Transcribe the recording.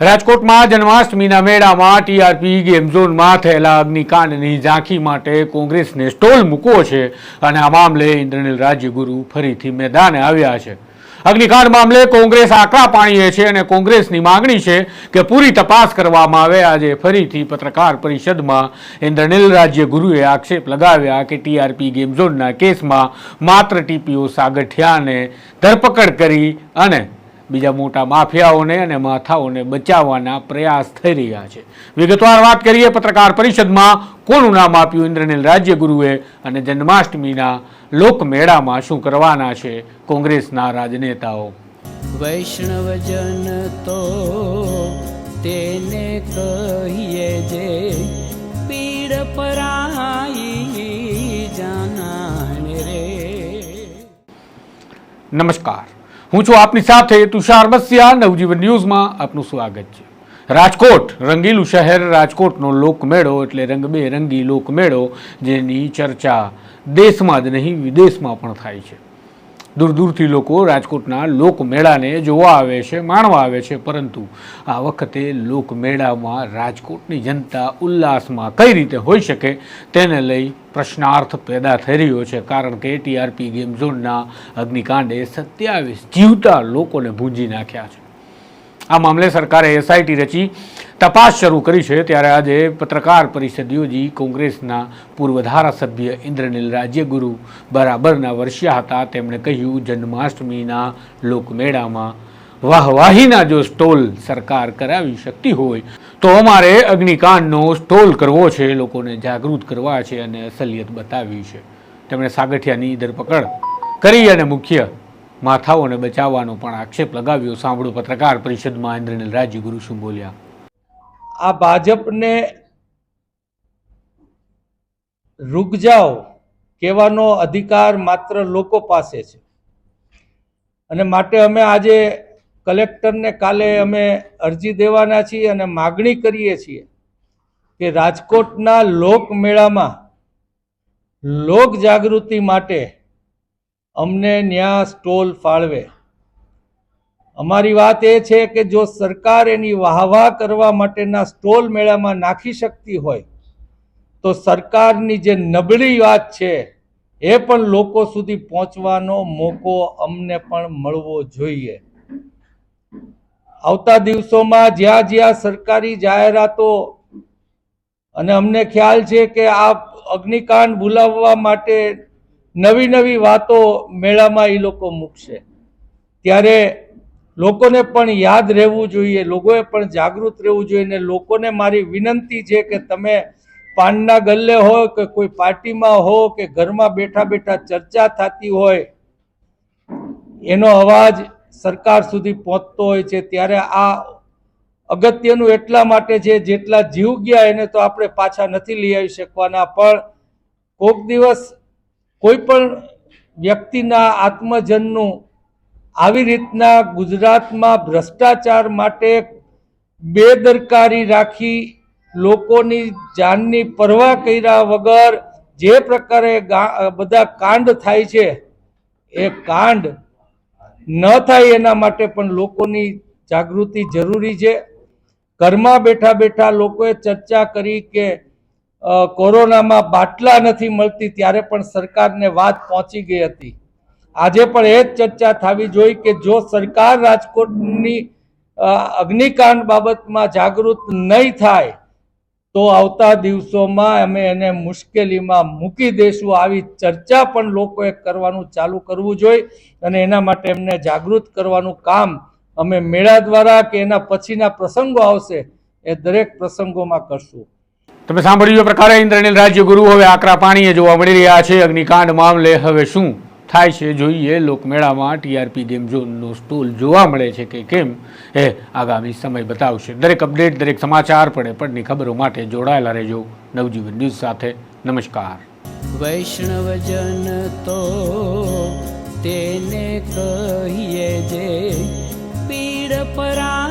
રાજકોટમાં જન્માષ્ટમીના મેળામાં ટીઆરપી ગેમ ઝોનમાં થયેલા અગ્નિકાંડની ઝાંખી માટે કોંગ્રેસને સ્ટોલ મૂકવો છે અને આ મામલે ઇન્દ્રનીલ રાજ્યગુરુ ફરીથી મેદાને આવ્યા છે. અગ્નિકાંડ મામલે કોંગ્રેસ આકરા પાણીએ છે અને કોંગ્રેસની માંગણી છે કે પૂરી તપાસ કરવામાં આવે. આજે ફરીથી પત્રકાર પરિષદમાં ઇન્દ્રનીલ રાજ્યગુરુએ આક્ષેપ લગાવ્યા કે ટીઆરપી ગેમ ઝોનના કેસમાં માત્ર ટીપીઓ સાગઠિયાને ધરપકડ કરી અને બીજા મોટા માફિયાઓને અને માથાઓને બચાવવાના પ્રયાસ થઈ રહ્યા છે. વિગતવાર વાત કરીએ પત્રકાર પરિષદમાં કોનું નામ આપ્યું? ઇન્દ્રનીલ રાજ્યગુરુએ અને જન્માષ્ટમીના લોકમેળામાં શું કરવાના છે કોંગ્રેસના રાજનેતાઓ? વૈષ્ણવજન તો તેને કહીએ જે પીડ પરાઈ જાનાને રે. નમસ્કાર. હું છું આપની સાથે તુષાર બસિયા નવજીવન ન્યૂઝમાં આપનું સ્વાગત છે. રાજકોટ, રંગીલું શહેર, રાજકોટનો લોકમેળો એટલે રંગબેરંગી લોકમેળો, જેની ચર્ચા દેશમાં જ નહીં, વિદેશમાં પણ થાય છે. દૂર દૂરથી લોકો રાજકોટના લોકમેળાને જોવા આવે છે, માણવા આવે છે. પરંતુ આ વખતે લોકમેળામાં રાજકોટની જનતા ઉલ્લાસમાં કઈ રીતે હોઈ શકે તેને લઈ પ્રશ્નાર્થ પેદા થઈ રહ્યો છે. કારણ કે ટીઆરપી ગેમ ઝોનના અગ્નિકાંડે સત્યાવીસ જીવતા લોકોને ભૂંજી નાખ્યા છે. આ મામલે સરકારે એસઆઈટી રચી તપાસ શરૂ કરી છે ત્યારે આજે પત્રકાર પરિષદ યોજી કોંગ્રેસના પૂર્વ ધારાસભ્ય ઇન્દ્રનીલ રાજ્યગુરુ બરાબરના વર્ષ્યા હતા. તેમણે કહ્યું, જન્માષ્ટમીના લોકમેળામાં વાહવાહીના જો સ્ટોલ સરકાર કરાવી શકતી હોય, તો અમારે અગ્નિકાંડનો સ્ટોલ કરવો છે, લોકોને જાગૃત કરવા છે અને અસલિયત બતાવી છે. તેમણે સાગઠિયાની ધરપકડ કરી અને મુખ્ય માથાઓને બચાવવાનો પણ આક્ષેપ લગાવ્યો. સાંભળો પત્રકાર પરિષદમાં ઇન્દ્રનીલ રાજ્યગુરુ શું બોલ્યા. આ ભાજપને રૂક જાઓ કહેવાનો અધિકાર માત્ર લોકો પાસે છે. અને માટે અમે આજે કલેક્ટરને કાલે અમે અરજી દેવાના છીએ અને માગણી કરીએ છીએ કે રાજકોટના લોકમેળામાં લોક જાગૃતિ માટે અમને ન્યા સ્ટોલ ફાળવે. અમારી વાત એ છે કે જો સરકાર એની વાહવાહ કરવા માટેના સ્ટોલ મેળામાં નાખી શકતી હોય, તો સરકારની જે નબળી વાત છે, એ પણ લોકો સુધી પહોંચવાનો મોકો અમને પણ મળવો જોઈએ. આવતા દિવસોમાં જ્યાં જ્યાં સરકારી જાહેરાતો, અને અમને ખ્યાલ છે કે આ અગ્નિકાંડ બોલાવવા માટે નવી નવી વાતો મેળામાં એ લોકો મૂકશે. ત્યારે લોકોને પણ યાદ રહેવું જોઈએ, લોકોએ પણ જાગૃત રહેવું જોઈએ ને લોકોને મારી વિનંતી છે કે તમે પાનના ગલ્લે હો કે કોઈ પાર્ટીમાં હો કે ઘરમાં બેઠા બેઠા ચર્ચા થતી હોય, એનો અવાજ સરકાર સુધી પહોંચતો હોય છે. ત્યારે આ અગત્યનું એટલા માટે છે, જેટલા જીવ ગયા એને તો આપણે પાછા નથી લઈ આવી શકવાના, પણ કોઈક દિવસ કોઈ પણ વ્યક્તિના આત્મજનનું આવી રીતના ગુજરાતમાં ભ્રષ્ટાચાર માટે બેદરકારી રાખી લોકોની જાનની પરવા કર્યા વગર જે પ્રકારે બધા કાંડ થાય છે, એ કાંડ ન થાય એના માટે પણ લોકોની જાગૃતિ જરૂરી છે. ઘરમાં બેઠા બેઠા લોકોએ ચર્ચા કરી કે કોરોનામાં બાટલા નથી મળતી, ત્યારે પણ સરકારને વાત પહોંચી ગઈ હતી. આજે પણ એ જ ચર્ચા થવી જોઈએ કે જો સરકાર રાજકોટની અગ્નિકાંડ બાબતમાં જાગૃત નહીં થાય, તો આવતા દિવસોમાં અમે એને મુશ્કેલીમાં મૂકી દઈશું આવી ચર્ચા પણ લોકોએ કરવાનું ચાલુ કરવું જોઈએ અને એના માટે એમને જાગૃત કરવાનું કામ અમે મેળા દ્વારા કે એના પછીના પ્રસંગો આવશે એ દરેક પ્રસંગોમાં કરશું. તમે સાંભળ્યું પ્રકારે ઇન્દ્રનીલ રાજ્યગુરુ હવે આકરા પાણીએ જોવા મળી રહ્યા છે. અગ્નિકાંડ મામલે હવે શું? થાય છે, જોઈએ, લોકમેળામાં ટીઆરપી ગેમ ઝોનનો સ્ટોલ જોવા મળે છે કે કેમ? એ આગામી સમય બતાવશે. દરેક અપડેટ, દરેક સમાચાર પડે પડની ખબરો માટે જોડાયેલા રહેજો. નવજીવન ન્યૂઝ સાથે નમસ્કાર. વૈષ્ણવજન તો તેને કહીએ જે પીડ પરાઈ